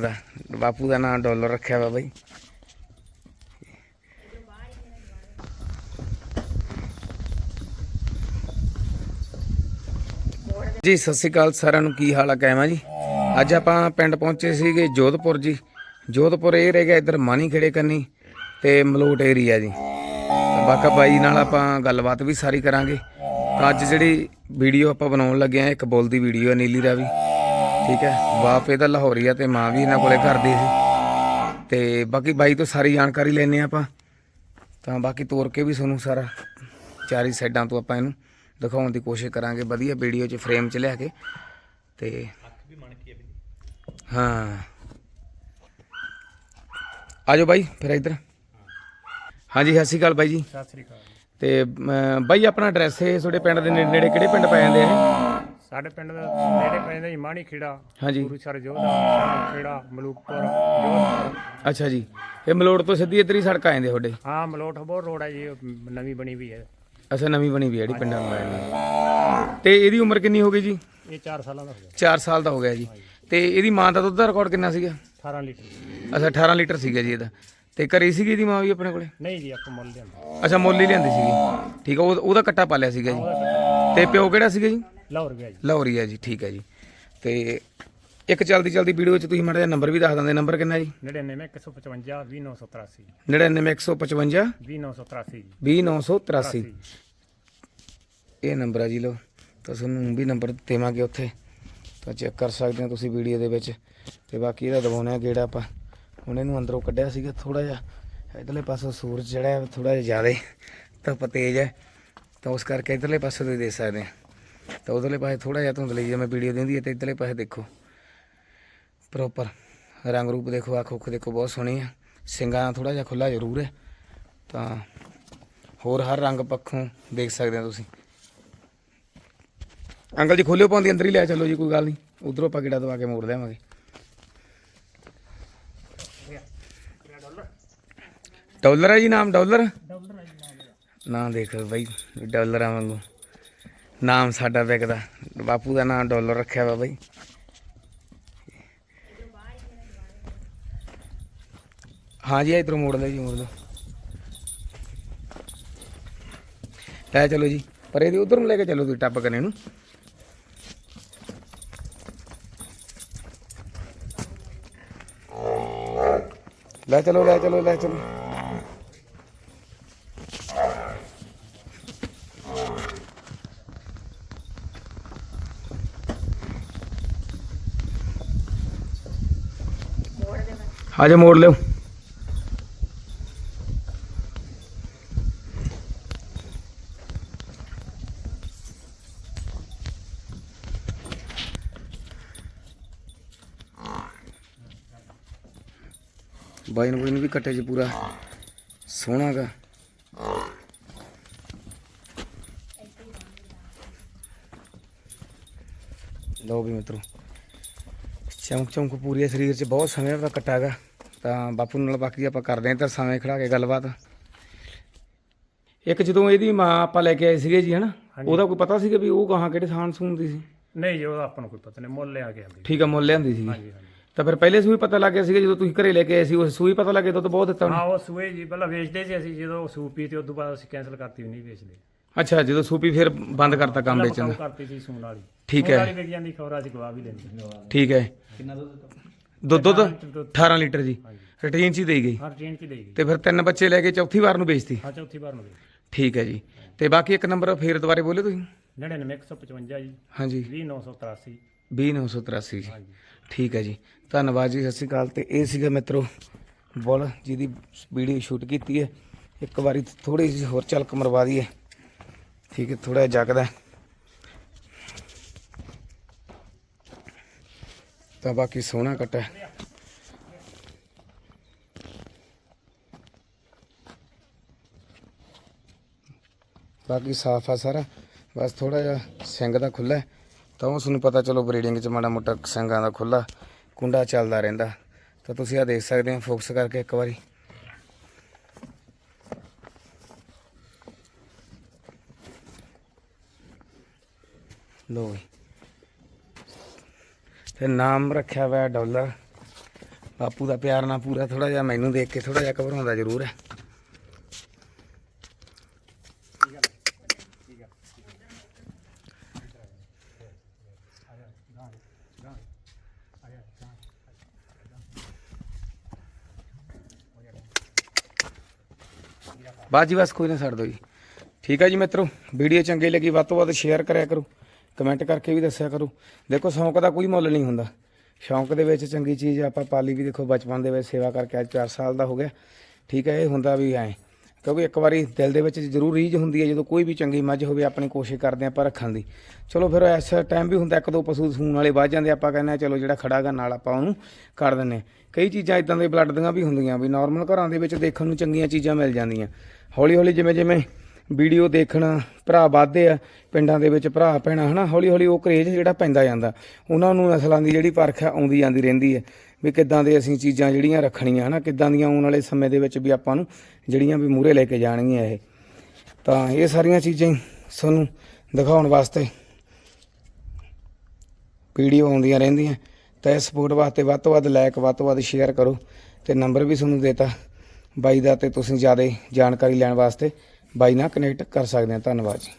ਦਾ ਬਾਪੂ ਦਾ ਨਾਮ ਡਾਲਰ ਰੱਖਿਆ ਵਾ ਬਾਈ। ਜੀ, ਸਤਿ ਸ਼੍ਰੀ ਅਕਾਲ ਸਾਰਿਆਂ ਨੂੰ। ਕੀ ਹਾਲ ਆ? ਕਾਇਮਾ ਜੀ? ਅੱਜ ਆਪਾਂ ਪਿੰਡ ਪਹੁੰਚੇ ਸੀਗੇ ਜੋਧਪੁਰ ਜੀ। ਜੋਧਪੁਰ ਇਹ ਰਹਿ ਗਿਆ ਇੱਧਰ ਮਾਨੀ ਖੇੜੇ ਕੰਨੀ ਤੇ ਮਲੋਟ ਏਰੀਆ ਜੀ। ਤਾਂ ਬਾਕਾ ਬਾਈ ਨਾਲ ਆਪਾਂ ਗੱਲਬਾਤ ਵੀ ਸਾਰੀ ਕਰਾਂਗੇ। ਅੱਜ ਜਿਹੜੀ ਵੀਡੀਓ ਆਪਾਂ ਬਣਾਉਣ ਲੱਗੇ ਆ, ਇੱਕ ਬੁੱਲ ਦੀ ਵੀਡੀਓ ਹੈ ਨੀਲੀ ਰਾਵੀ। ਠੀਕ ਹੈ। ਬਾਪ ਇਹਦਾ ਲਾਹੌਰੀ ਆ ਤੇ ਮਾਂ ਵੀ ਇਹਨਾਂ ਕੋਲੇ ਕਰਦੀ ਸੀ। ਤੇ ਬਾਕੀ ਬਾਈ ਤੋਂ ਸਾਰੀ ਜਾਣਕਾਰੀ ਲੈਣੇ ਆਪਾਂ। ਤਾਂ ਬਾਕੀ ਤੋਰ ਕੇ ਵੀ ਤੁਹਾਨੂੰ ਸਾਰਾ ਚਾਰੀ ਸਾਈਡਾਂ ਤੋਂ ਆਪਾਂ ਇਹਨੂੰ ਦਿਖਾਉਣ ਦੀ ਕੋਸ਼ਿਸ਼ ਕਰਾਂਗੇ। ਵਧੀਆ ਵੀਡੀਓ 'ਚ ਫਰੇਮ 'ਚ ਲਿਆ ਕੇ। ਤੇ ਹਾਂ। ਆਜੋ ਬਾਈ ਫਿਰ ਇੱਧਰ। ਹਾਂਜੀ ਸਤਿ ਸ਼੍ਰੀ ਅਕਾਲ ਬਾਈ ਜੀ। ਸਤਿ ਸ੍ਰੀ ਅਕਾਲ। ਤੇ ਬਾਈ ਆਪਣਾ ਐਡਰੈਸ ਹੈ ਤੁਹਾਡੇ ਪਿੰਡ ਦੇ ਨੇੜੇ ਕਿਹੜੇ ਪਿੰਡ ਪੈ ਜਾਂਦੇ ਆ ਸਾਡੇ ਪਿੰਡ ਦੇ ਨੇੜੇ ਪੈਂਦਾ ਮਾਣੀ ਖੇੜਾ ਹਾਂਜੀ। ਗੁਰੂਸਰ ਜੋਧਾ ਸ਼ਾਮ ਖੇੜਾ ਮਲੂਕਪੁਰ ਜੋਧਪੁਰ। ਅੱਛਾ ਜੀ। ਇਹ ਮਲੋੜ ਤੋਂ ਸਿੱਧੀ ਇੱਧਰ ਹੀ ਸੜਕ ਆ ਜਾਂਦੇ ਤੁਹਾਡੇ? ਹਾਂ ਮਲੋਟ ਬਹੁਤ ਰੋਡ ਹੈ ਜੀ ਉਹ ਨਵੀਂ ਬਣੀ ਵੀ ਹੈ। ਅੱਛਾ ਨਵੀਂ ਬਣੀ ਵੀ ਹੈ ਜਿਹੜੀ ਪਿੰਡਾਂ ਨੂੰ ਆ ਜਾਂਦੀ ਤੇ ਇਹਦੀ ਉਮਰ ਕਿੰਨੀ ਹੋ ਗਈ ਜੀ? ਇਹ 4 ਸਾਲਾਂ ਦਾ ਹੋ ਗਿਆ। 4 ਸਾਲ ਦਾ ਹੋ ਗਿਆ ਜੀ। ਤੇ ਇਹਦੀ ਮਾਂ ਦਾ ਦੁੱਧ ਦਾ ਰਿਕਾਰਡ ਕਿੰਨਾ ਸੀਗਾ? 18 ਲੀਟਰ ਅੱਛਾ 18 ਲੀਟਰ ਸੀਗਾ ਜੀ ਇਹਦਾ। ਤੇ ਘਰੇ ਸੀਗੀ ਇਹਦੀ ਮਾਂ ਵੀ ਆਪਣੇ ਕੋਲੇ? ਨਹੀਂ ਜੀ ਆਪਾਂ ਮੁੱਲ ਲਿਆਂਦਾ। ਅੱਛਾ ਮੁੱਲ ਹੀ ਲਿਆਂਦੀ ਸੀਗੀ। ਠੀਕ ਆ ਉਹ- ਉਹਦਾ ਕੱਟਾ ਪਾਲਿਆ ਸੀਗਾ ਜੀ। ਤੇ ਪਿਓ ਕਿਹੜਾ ਸੀਗਾ ਜੀ? ਲਾਹੌਰ ਗਿਆ ਜੀ। ਲਾਹੌਰੀ ਆ ਜੀ ਠੀਕ ਹੈ ਜੀ। ਤੇ ਇੱਕ ਚਲਦੀ ਚਲਦੀ ਵੀਡੀਓ ਵਿੱਚ ਤੁਸੀਂ ਮਾੜਾ ਜਿਹਾ ਨੰਬਰ ਵੀ ਦੱਸ ਦਿੰਦੇ ਨੰਬਰ ਕਿੰਨਾ ਜੀ? 99 155 20983 99155 20983 ਜੀ। 20983 ਇਹ ਨੰਬਰ ਆ ਜੀ ਲੋ ਤਾਂ ਤੁਹਾਨੂੰ ਵੀ ਨੰਬਰ ਦੇਵਾਂਗੇ ਉੱਥੇ। ਤਾਂ ਚੈੱਕ ਕਰ ਸਕਦੇ ਹੋ ਤੁਸੀਂ ਵੀਡੀਓ ਦੇ ਵਿੱਚ। ਤੇ ਬਾਕੀ ਇਹਦਾ ਦਬਾਉਣਾ ਕਿਹੜਾ ਆਪਾਂ। ਹੁਣ ਇਹਨੂੰ ਅੰਦਰੋਂ ਕੱਢਿਆ ਸੀਗਾ ਥੋੜਾ ਜਿਹਾ। ਇਧਰਲੇ ਪਾਸੋਂ ਸੂਰਜ ਜਿਹੜਾ ਹੈ ਥੋੜਾ ਜਿਹਾ ਜ਼ਿਆਦਾ ਧੁੱਪ ਤੇਜ਼ ਹੈ। ਤਾਂ ਉਸ ਕਰਕੇ ਇਧਰਲੇ ਪਾਸੇ ਤੁਸੀਂ ਦੇਖ ਸਕਦੇ ਆ ਤਾਂ ਉਧਰਲੇ ਪਾਸੇ ਥੋੜਾ ਜਿਹਾ ਧੁੰਦਲੀ ਜਿਵੇਂ ਵੀਡੀਓ ਦਿੰਦੀ ਹੈ ਤੇ ਇਧਰਲੇ ਪਾਸੇ ਦੇਖੋ। ਪ੍ਰੋਪਰ ਰੰਗ ਰੂਪ ਦੇਖੋ ਅੱਖ ਉੱਖ ਦੇਖੋ ਬਹੁਤ ਸੋਹਣੀ ਹੈ ਸਿੰਗਾਂ ਥੋੜਾ ਜਿਹਾ ਖੁੱਲਾ ਜ਼ਰੂਰ ਹੈ। ਤਾਂ ਹੋਰ ਹਰ ਰੰਗ ਪੱਖੋਂ ਦੇਖ ਸਕਦੇ ਹੋ ਤੁਸੀਂ। ਅੰਕਲ ਜੀ ਖੋਲਿਓ ਪਾਉਂਦੀ ਅੰਦਰ ਹੀ ਲੈ ਚੱਲੋ ਜੀ ਕੋਈ ਗੱਲ ਨਹੀਂ। ਉਧਰੋਂ ਆਪਾਂ ਕਿਹੜਾ ਦਵਾ ਕੇ ਮੋੜ ਲਿਆਵਾਂਗੇ। ਡਾਲਰ ਹੈ ਜੀ ਨਾਮ ਡਾਲਰ? ਨਾਂ ਦੇਖ ਬਾਈ ਡਾਲਰਾਂ ਵਾਂਗੂ। ਨਾਮ ਸਾਡਾ ਵਿਕਦਾ। ਬਾਪੂ ਦਾ ਨਾਮ ਡਾਲਰ ਰੱਖਿਆ ਵਾ ਬਾਈ ਹਾਂ ਜੀ ਇਧਰੋਂ ਮੋੜ ਲੈ ਜੀ ਮੋੜ ਲਓ ਲੈ ਚਲੋ ਜੀ, ਪਰ ਇਹਦੀ ਉਧਰ ਨੂੰ ਲੈ ਕੇ ਚਲੋ ਤੁਸੀਂ ਟੱਪ ਕਰਨੇ ਨੂੰ। ਲੈ ਚਲੋ ਲੈ ਚਲੋ ਲੈ ਚਲੋ। ਆਜਾ ਮੋੜ ਲਿਓ। ਬਾਈ ਨੂੰ ਵੀ ਕੱਟੇ ਚ ਪੂਰਾ। ਸੋਹਣਾ ਗਾ ਲਓ ਵੀ ਮਿੱਤਰੋ ਚਮਕ ਚਮਕ ਪੂਰੀ ਸਰੀਰ 'ਚ ਬਹੁਤ ਸਮੇਂ ਦਾ ਕੱਟਾ ਗਾ ਤਾਂ ਬਾਪੂ ਨਾਲ ਬਾਕੀ ਆਪਾਂ ਕਰਦੇ ਹਾਂ ਤਾਂ ਸਮੇਂ ਖੜਾ ਕੇ ਗੱਲਬਾਤ। ਇੱਕ ਜਦੋਂ ਇਹਦੀ ਮਾਂ ਆਪਾਂ ਲੈ ਕੇ ਆਏ ਸੀਗੇ ਜੀ ਹਨਾ? ਉਹਦਾ ਕੋਈ ਪਤਾ ਸੀਗਾ ਵੀ ਉਹ ਕਹਾਂ ਕਿਹੜੇ ਥਾਨ ਸੂਣ ਦੀ ਸੀ? ਨਹੀਂ ਜੀ ਉਹਦਾ ਆਪਾਂ ਨੂੰ ਕੋਈ ਪਤਾ ਨਹੀਂ ਮੁੱਲ ਲਿਆ ਕੇ ਆਂਦੀ। ਠੀਕ ਆ ਮੁੱਲ ਲਿਆਂਦੀ ਸੀ ਹਾਂਜੀ ਹਾਂਜੀ। ਤਾਂ ਫਿਰ ਪਹਿਲੇ ਸੂਈ ਪਤਾ ਲੱਗ ਗਿਆ ਸੀਗਾ ਜਦੋਂ ਤੁਸੀਂ ਘਰੇ ਲੈ ਕੇ ਆਏ ਸੀ ਉਸ ਸੂਈ ਪਤਾ ਲੱਗੇ ਦੁੱਧ ਬਹੁਤ ਦਿੱਤਾ ਉਹਨੇ। ਹਾਂ ਉਹ ਸੂਏ ਜੀ ਪਹਿਲਾਂ ਵੇਚਦੇ ਸੀ ਅਸੀਂ ਜਦੋਂ ਸੂਪ ਪੀ ਤੇ ਉਦੋਂ ਬਾਅਦ ਅਸੀਂ ਕੈਨਸਲ ਕਰਤੀ ਵੀ ਨਹੀਂ ਵੇਚਦੇ। ਅੱਛਾ ਜਦੋਂ ਸੂਪੀ ਫਿਰ ਬੰਦ ਕਰਤਾ ਕੰਮ ਵੇਚਣ ਕਰਤੀ ਸੀ ਸੂਣ ਵਾਲੀ। ਠੀਕ ਸੂਣ ਹੈ। ਵਾਲੀ ਵਿਕ ਜਾਂਦੀ ਖਬਰਾਂ ਚ ਗਵਾ ਵੀ ਲੈਂਦੇ ਠੀਕ ਹੈ। ਦੁੱਧ ਦੁੱਧ 18 ਲੀਟਰ ਜੀ। ਰਟੀਨ ਚ ਹੀ ਦੇਈ ਗਈ। ਹਰ ਚੇਂਜ ਚ ਦੇਈ ਗਈ। ਤੇ ਫਿਰ ਤਿੰਨ ਬੱਚੇ ਲੈ ਕੇ ਚੌਥੀ ਵਾਰ ਨੂੰ ਵੇਚਤੀ? ਹਾਂ ਚੌਥੀ ਵਾਰ ਨੂੰ ਦੇ ਠੀਕ ਹੈ ਜੀ। ਤੇ ਬਾਕੀ ਇੱਕ ਨੰਬਰ ਫੇਰ ਦੁਬਾਰੇ ਬੋਲੇ ਤੁਸੀਂ। 99 155 ਜੀ। ਹਾਂਜੀ। 20983 20983 ਜੀ। ਹਾਂਜੀ। ਠੀਕ ਹੈ ਜੀ। ਧੰਨਵਾਦ ਜੀ ਸਤਿ ਸ਼੍ਰੀ ਅਕਾਲ। ਤੇ ਇਹ ਸੀਗਾ ਮਿੱਤਰੋ ਬੁੱਲ ਜਿਹਦੀ ਵੀਡੀਓ ਸ਼ੂਟ ਕੀਤੀ ਹੈ। ਇੱਕ ਵਾਰੀ ਥੋੜੀ ਜਿਹੀ ਹੋਰ ਝਲਕ ਮਰਵਾ ਦਈਏ। ਠੀਕ ਹੈ ਥੋੜਾ ਜਿਹਾ ਜਗਦਾ ਹੈ। ਤਾਂ ਬਾਕੀ ਸੋਹਣਾ ਕੱਟਾ ਬਾਕੀ ਸਾਫ਼ ਆ ਸਾਰਾ। ਬਸ ਥੋੜਾ ਜਿਹਾ ਸਿੰਗ ਦਾ ਖੁੱਲਾ ਤਾਂ ਉਸ ਨੂੰ ਪਤਾ ਚਲੋ ਬਰੀਡਿੰਗ ਚ ਮਾੜਾ ਮੋਟਾ ਸਿੰਗਾਂ ਦਾ ਖੁੱਲਾ ਕੁੰਡਾ ਚੱਲਦਾ ਰਹਿੰਦਾ। ਤਾਂ ਤੁਸੀਂ ਆ ਦੇਖ ਸਕਦੇ ਹੋ ਫੋਕਸ ਕਰਕੇ ਇੱਕ ਵਾਰੀ। ਲੋ ਤੇ ਨਾਮ ਰੱਖਿਆ ਹੋਇਆ ਹੈ ਡਾਲਰ। ਬਾਪੂ ਦਾ ਪਿਆਰ ਨਾਲ ਪੂਰਾ ਥੋੜਾ ਜਿਹਾ ਮੈਨੂੰ ਦੇਖ ਕੇ ਥੋੜਾ ਜਿਹਾ ਘਬਰਾਉਂਦਾ ਜ਼ਰੂਰ ਹੈ। ਬਾਜੀ ਬਸ ਕੋਈ ਨਾ ਛੱਡ ਦਿਓ ਜੀ। ਠੀਕ ਹੈ ਜੀ ਮਿੱਤਰੋ ਵੀਡੀਓ ਚੰਗੀ ਲੱਗੀ ਵੱਧ ਤੋਂ ਵੱਧ ਸ਼ੇਅਰ ਕਰਿਆ ਕਰੋ। ਕਮੈਂਟ ਕਰਕੇ ਵੀ ਦੱਸਿਆ ਕਰੋ। ਦੇਖੋ, ਸ਼ੌਂਕ ਦਾ ਕੋਈ ਮੁੱਲ ਨਹੀਂ ਹੁੰਦਾ। ਸ਼ੌਂਕ ਦੇ ਵਿੱਚ ਚੰਗੀ ਚੀਜ਼ ਆਪਾਂ ਪਾਲੀ ਵੀ ਦੇਖੋ, ਬਚਪਨ ਦੇ ਵਿੱਚ ਸੇਵਾ ਕਰਕੇ ਅੱਜ 4 ਸਾਲ ਦਾ ਹੋ ਗਿਆ। ਠੀਕ ਹੈ, ਇਹ ਹੁੰਦਾ ਵੀ ਐ। ਕਿਉਂਕਿ ਇੱਕ ਵਾਰੀ ਦਿਲ ਦੇ ਵਿੱਚ ਜ਼ਰੂਰ ਰੀਝ ਹੁੰਦੀ ਹੈ, ਜਦੋਂ ਕੋਈ ਵੀ ਚੰਗੀ ਮੱਝ ਹੋਵੇ, ਆਪਣੀ ਕੋਸ਼ਿਸ਼ ਕਰਦੇ ਆਪਾਂ ਰੱਖਣ ਦੀ। ਚਲੋ, ਫਿਰ ਇਸ ਟਾਈਮ ਵੀ ਹੁੰਦਾ, ਇੱਕ ਦੋ ਪਸ਼ੂ ਸੂਣ ਵਾਲੇ ਵੱਧ ਜਾਂਦੇ, ਆਪਾਂ ਕਹਿੰਦੇ ਹਾਂ, ਚਲੋ, ਜਿਹੜਾ ਖੜਾਗਾ ਨਾਲ ਆਪਾਂ ਉਹਨੂੰ ਕਰ ਦਿੰਨੇ ਹਾਂ। ਕਈ ਚੀਜ਼ਾਂ ਇਦਾਂ ਦੇ ਬਲੱਡ ਦੀਆਂ ਵੀ ਹੁੰਦੀਆਂ, ਵੀ ਨਾਰਮਲ ਘਰਾਂ ਦੇ ਵਿੱਚ ਦੇਖਣ ਨੂੰ ਚੰਗੀਆਂ ਚੀਜ਼ਾਂ ਮਿਲ ਜਾਂਦੀਆਂ। ਹੌਲੀ ਹੌਲੀ ਜਿਵੇਂ ਜਿਵੇਂ ਵੀਡੀਓ ਦੇਖਣ, ਭਰਾ ਵੱਧਦੇ ਆ, ਪਿੰਡਾਂ ਦੇ ਵਿੱਚ ਭਰਾ ਭੈਣਾਂ ਹਨਾ? ਹੌਲੀ ਹੌਲੀ ਉਹ ਕਰੇਜ ਜਿਹੜਾ ਪੈਂਦਾ ਜਾਂਦਾ। ਉਹਨਾਂ ਨੂੰ ਨਸਲਾਂ ਦੀ ਜਿਹੜੀ ਪਰਖ ਆਉਂਦੀ ਜਾਂਦੀ ਰਹਿੰਦੀ ਹੈ ਵੀ ਕਿੱਦਾਂ ਦੇ ਅਸੀਂ ਚੀਜ਼ਾਂ ਜਿਹੜੀਆਂ ਰੱਖਣੀਆਂ, ਹਨਾ? ਕਿੱਦਾਂ ਦੀਆਂ ਆਉਣ ਵਾਲੇ ਸਮੇਂ ਦੇ ਵਿੱਚ ਵੀ ਆਪਾਂ ਨੂੰ ਜਿਹੜੀਆਂ ਵੀ ਮੂਹਰੇ ਲੈ ਕੇ ਜਾਣਗੀਆਂ ਇਹ। ਤਾਂ ਇਹ ਸਾਰੀਆਂ ਚੀਜ਼ਾਂ ਹੀ ਤੁਹਾਨੂੰ ਦਿਖਾਉਣ ਵਾਸਤੇ ਵੀਡੀਓ ਆਉਂਦੀਆਂ ਰਹਿੰਦੀਆਂ। ਤਾਂ ਇਹ ਸਪੋਰਟ ਵਾਸਤੇ ਵੱਧ ਤੋਂ ਵੱਧ ਲਾਇਕ ਵੱਧ ਤੋਂ ਵੱਧ ਸ਼ੇਅਰ ਕਰੋ ਤੇ ਨੰਬਰ ਵੀ ਤੁਹਾਨੂੰ ਦੇਤਾ। ਬਾਈ ਦਾ ਤੇ ਤੁਸੀਂ ਜ਼ਿਆਦਾ ਜਾਣਕਾਰੀ ਲੈਣ ਵਾਸਤੇ ਬਾਈ ਨਾਲ ਕਨੈਕਟ ਕਰ ਸਕਦੇ ਆ ਧੰਨਵਾਦ ਜੀ।